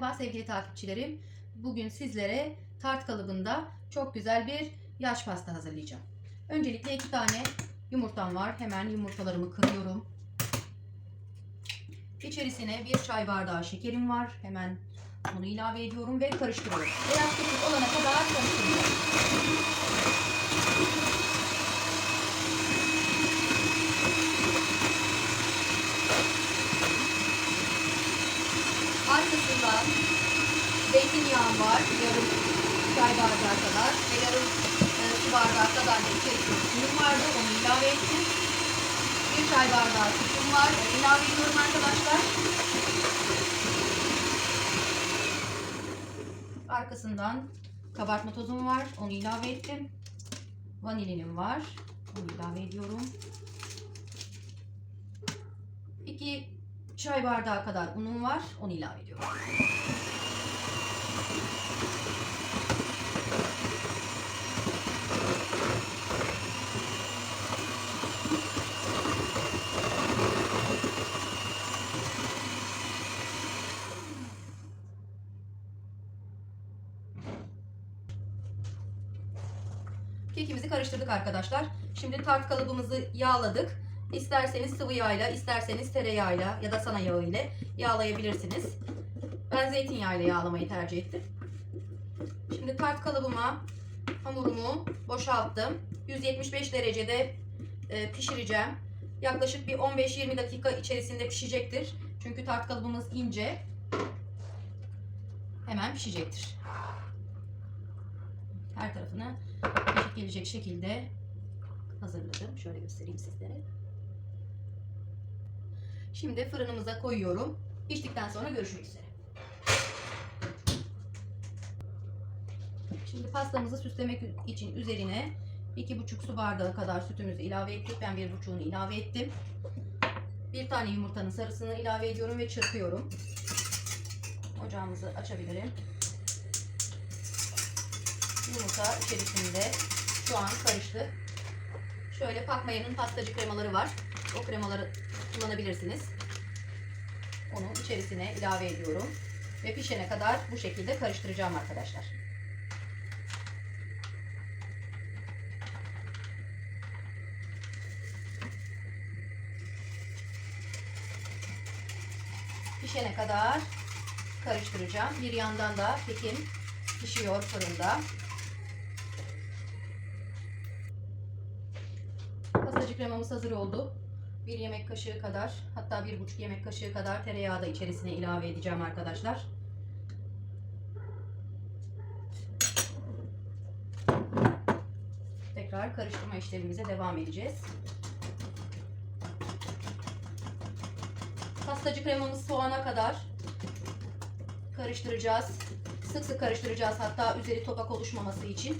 Merhaba sevgili takipçilerim. Bugün sizlere tart kalıbında çok güzel bir yaş pasta hazırlayacağım. Öncelikle iki tane yumurtam var. Hemen yumurtalarımı kırıyorum. İçerisine bir çay bardağı şekerim var. Hemen bunu ilave ediyorum ve karıştırıyorum. Beyaz kekik olana kadar karıştırıyorum. Arkasından zeytinyağım var. Yarım çay bardağı kadar ve yarım e, su bardağı kadar da içerisinde suyum vardı. Onu ilave ettim. Bir çay bardağı sütüm var. Onu ilave ediyorum arkadaşlar. Arkasından kabartma tozum var. Onu ilave ettim. Vanilinim var. Onu ilave ediyorum. 2 çay bardağı kadar unum var. Onu ilave ediyorum. Kekimizi karıştırdık arkadaşlar. Şimdi tart kalıbımızı yağladık. İsterseniz sıvı yağıyla, isterseniz tereyağıyla ya da sana yağı ile yağlayabilirsiniz. Ben zeytinyağıyla yağlamayı tercih ettim. Şimdi tart kalıbıma hamurumu boşalttım. 175 derecede e, pişireceğim. Yaklaşık bir 15-20 dakika içerisinde pişecektir. Çünkü tart kalıbımız ince. Hemen pişecektir. Her tarafına eşit gelecek şekilde hazırladım. Şöyle göstereyim sizlere. Şimdi fırınımıza koyuyorum. Piştikten sonra görüşmek üzere. Şimdi pastamızı süslemek için üzerine 2,5 su bardağı kadar sütümüzü ilave ettik. Ben 1,5'unu ilave ettim. Bir tane yumurtanın sarısını ilave ediyorum ve çırpıyorum. Ocağımızı açabilirim. Yumurta içerisinde şu an karıştı. Şöyle Pakmaya'nın pastacı kremaları var. O kremaları kullanabilirsiniz. Onu içerisine ilave ediyorum. Ve pişene kadar bu şekilde karıştıracağım arkadaşlar. Pişene kadar karıştıracağım. Bir yandan da kekim pişiyor fırında. Pastacı kremamız hazır oldu. Bir yemek kaşığı kadar hatta bir buçuk yemek kaşığı kadar tereyağı da içerisine ilave edeceğim arkadaşlar. Tekrar karıştırma işlemimize devam edeceğiz. Pastacı kremamız soğana kadar karıştıracağız. Sık sık karıştıracağız hatta üzeri topak oluşmaması için.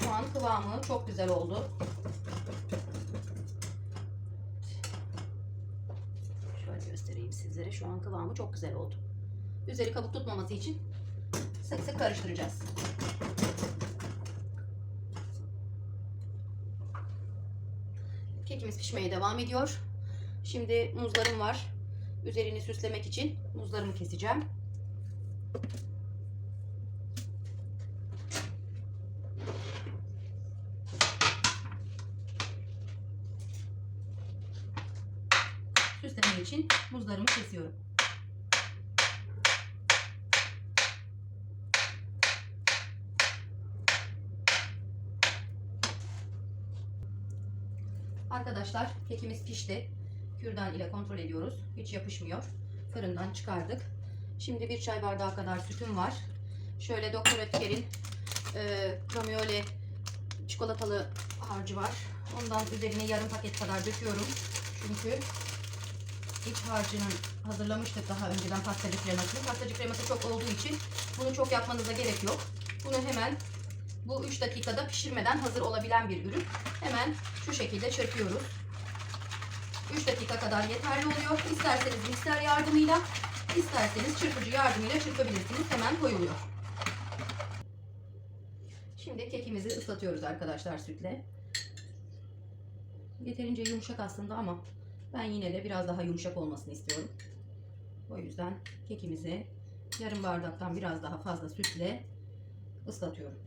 Şu an kıvamı çok güzel oldu. Şöyle göstereyim sizlere. Şu an kıvamı çok güzel oldu. Üzeri kabuk tutmaması için sık sık karıştıracağız. Kekimiz pişmeye devam ediyor. Şimdi muzlarım var. Üzerini süslemek için muzlarımı keseceğim. Süsleme için muzlarımı kesiyorum. Arkadaşlar kekimiz pişti. Kürdan ile kontrol ediyoruz. Hiç yapışmıyor. Fırından çıkardık. Şimdi bir çay bardağı kadar sütüm var. Şöyle Doktor Ötker'in e, Camiolet çikolatalı harcı var. Ondan üzerine yarım paket kadar döküyorum. Çünkü iç harcının hazırlamıştık daha önceden pastacı kremasını. Pastacı kreması çok olduğu için bunu çok yapmanıza gerek yok. Bunu hemen bu 3 dakikada pişirmeden hazır olabilen bir ürün. Hemen şu şekilde çırpıyoruz. 3 dakika kadar yeterli oluyor. İsterseniz mikser yardımıyla, isterseniz çırpıcı yardımıyla çırpabilirsiniz. Hemen koyuluyor. Şimdi kekimizi ıslatıyoruz arkadaşlar sütle. Yeterince yumuşak aslında ama ben yine de biraz daha yumuşak olmasını istiyorum. O yüzden kekimizi yarım bardaktan biraz daha fazla sütle ıslatıyorum.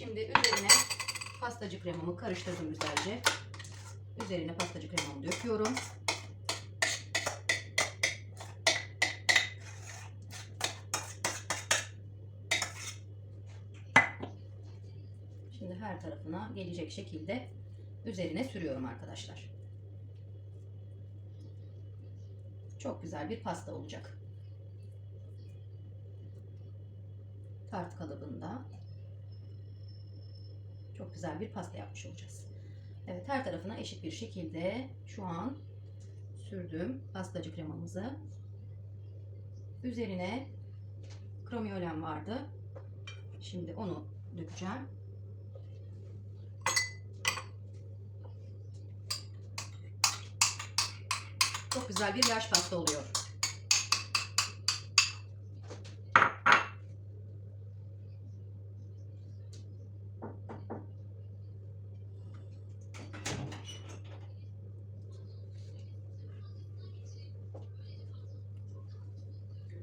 Şimdi üzerine pastacı kremamı karıştırdım güzelce. Üzerine pastacı kremamı döküyorum. Şimdi her tarafına gelecek şekilde üzerine sürüyorum arkadaşlar. Çok güzel bir pasta olacak. Tart kalıbında çok güzel bir pasta yapmış olacağız. Evet her tarafına eşit bir şekilde şu an sürdüm pastacı kremamızı. Üzerine kromiyolem vardı. Şimdi onu dökeceğim. Çok güzel bir yaş pasta oluyor.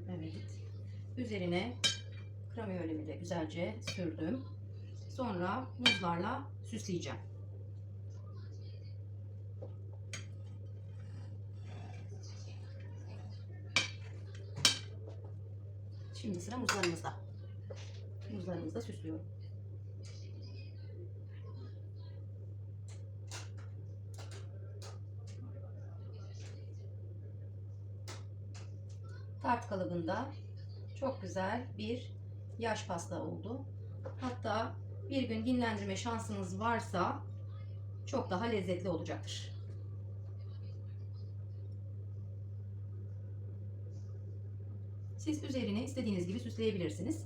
Evet. Üzerine kremiyolemi de güzelce sürdüm. Sonra muzlarla süsleyeceğim. Şimdi sıra muzlarımızda. Muzlarımızı da süslüyorum. Tart kalıbında çok güzel bir yaş pasta oldu. Hatta bir gün dinlendirme şansınız varsa çok daha lezzetli olacaktır. Siz üzerine istediğiniz gibi süsleyebilirsiniz.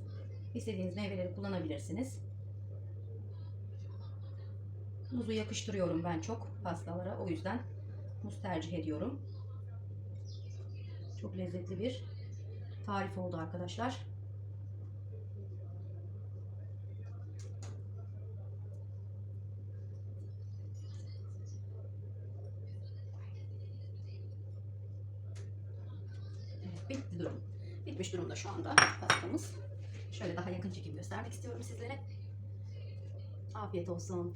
İstediğiniz meyveleri kullanabilirsiniz. Muzu yakıştırıyorum ben çok pastalara. O yüzden muz tercih ediyorum. Çok lezzetli bir tarif oldu arkadaşlar. Evet, bitti durum. Bitmiş durumda şu anda pastamız. Şöyle daha yakın çekim göstermek istiyorum sizlere. Afiyet olsun.